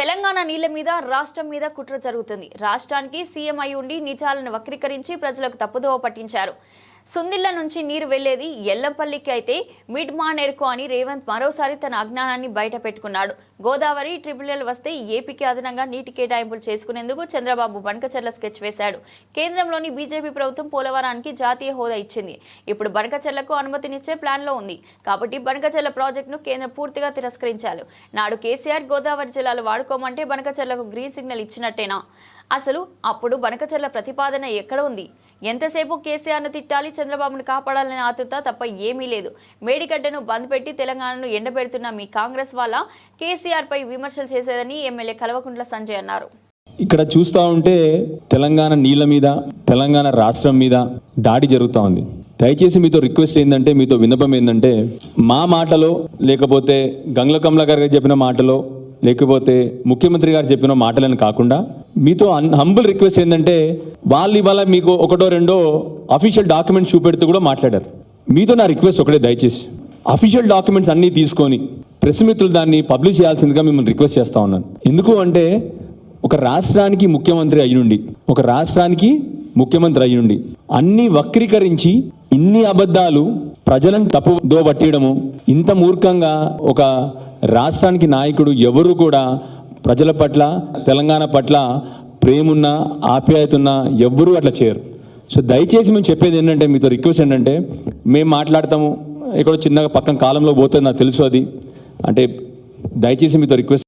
తెలంగాణ నీళ్ళ మీద రాష్ట్రం మీద కుట్ర జరుగుతుంది. రాష్ట్రానికి సీఎం అయి ఉండి నిజాలను వక్రీకరించి ప్రజలకు తప్పుదోవ పట్టించారు. సుందిళ్ళ నుంచి నీరు వెళ్ళేది ఎల్లంపల్లికి అయితే మిడ్ మానేర్కు అని రేవంత్ మరోసారి తన అజ్ఞానాన్ని బయట పెట్టుకున్నాడు. గోదావరి ట్రిపుల్ వస్తే ఏపీకి అదనంగా నీటి కేటాయింపులు చేసుకునేందుకు చంద్రబాబు బనకచర్ల స్కెచ్ వేశాడు. కేంద్రంలోని బీజేపీ ప్రభుత్వం పోలవరానికి జాతీయ హోదా ఇచ్చింది. ఇప్పుడు బనకచెర్లకు అనుమతినిచ్చే ప్లాన్లో ఉంది. కాబట్టి బనకచర్ల ప్రాజెక్టును కేంద్రం పూర్తిగా తిరస్కరించాలి. నాడు కేసీఆర్ గోదావరి జిల్లాలు వాడుకోమంటే బనకచర్లకు గ్రీన్ సిగ్నల్ ఇచ్చినట్టేనా? అసలు అప్పుడు బనకచర్ల ప్రతిపాదన ఎక్కడ ఉంది? ఎంతసేపు కేసీఆర్ను తిట్టాలి చంద్రబాబును కాపాడాలనే ఆతృత తప్ప ఏమీ లేదు. మేడిగడ్డను బంద్ పెట్టి తెలంగాణను ఎండబెడుతున్న మీ కాంగ్రెస్ వల్ల కేసీఆర్పై విమర్శలు చేసేదని ఎమ్మెల్యే కల్వకుంట్ల సంజయ్ అన్నారు. ఇక్కడ చూస్తూ ఉంటే తెలంగాణ నీళ్ళ మీద తెలంగాణ రాష్ట్రం మీద దాడి జరుగుతూ ఉంది. దయచేసి మీతో రిక్వెస్ట్ ఏంటంటే మీతో విన్నపం ఏంటంటే మా మాటలో లేకపోతే గంగ్ల కమల గారు చెప్పిన మాటలో లేకపోతే ముఖ్యమంత్రి గారు చెప్పిన మాటలను కాకుండా మీతో హంబుల్ రిక్వెస్ట్ ఏంటంటే వాళ్ళు ఇవాళ మీకు ఒకటో రెండో అఫీషియల్ డాక్యుమెంట్స్ చూపెడుతూ కూడా మాట్లాడారు. మీతో నా రిక్వెస్ట్ ఒకటే దయచేసి. అఫీషియల్ డాక్యుమెంట్స్ అన్నీ తీసుకొని ప్రెస్ మిత్రులు దాన్ని పబ్లిష్ చేయాల్సిందిగా మిమ్మల్ని రిక్వెస్ట్ చేస్తా ఉన్నాను. ఎందుకు అంటే ఒక రాష్ట్రానికి ముఖ్యమంత్రి అయ్యుండి ఒక రాష్ట్రానికి ముఖ్యమంత్రి అయ్యుండి అన్ని వక్రీకరించి ఇన్ని అబద్ధాలు ప్రజలను తప్పు దోబట్టియడము ఇంత మూర్ఖంగా ఒక రాష్ట్రానికి నాయకుడు ఎవరు కూడా ప్రజల పట్ల తెలంగాణ పట్ల ప్రేమున్న ఆప్యాయత ఉన్న ఎవ్వరూ అట్లా చేయరు. సో దయచేసి మేము చెప్పేది ఏంటంటే మీతో రిక్వెస్ట్ ఏంటంటే మేము మాట్లాడతాము. ఎక్కడో చిన్నగా పక్కన కాలంలో పోతుంది నాకు తెలుసు అది. అంటే దయచేసి మీతో రిక్వెస్ట్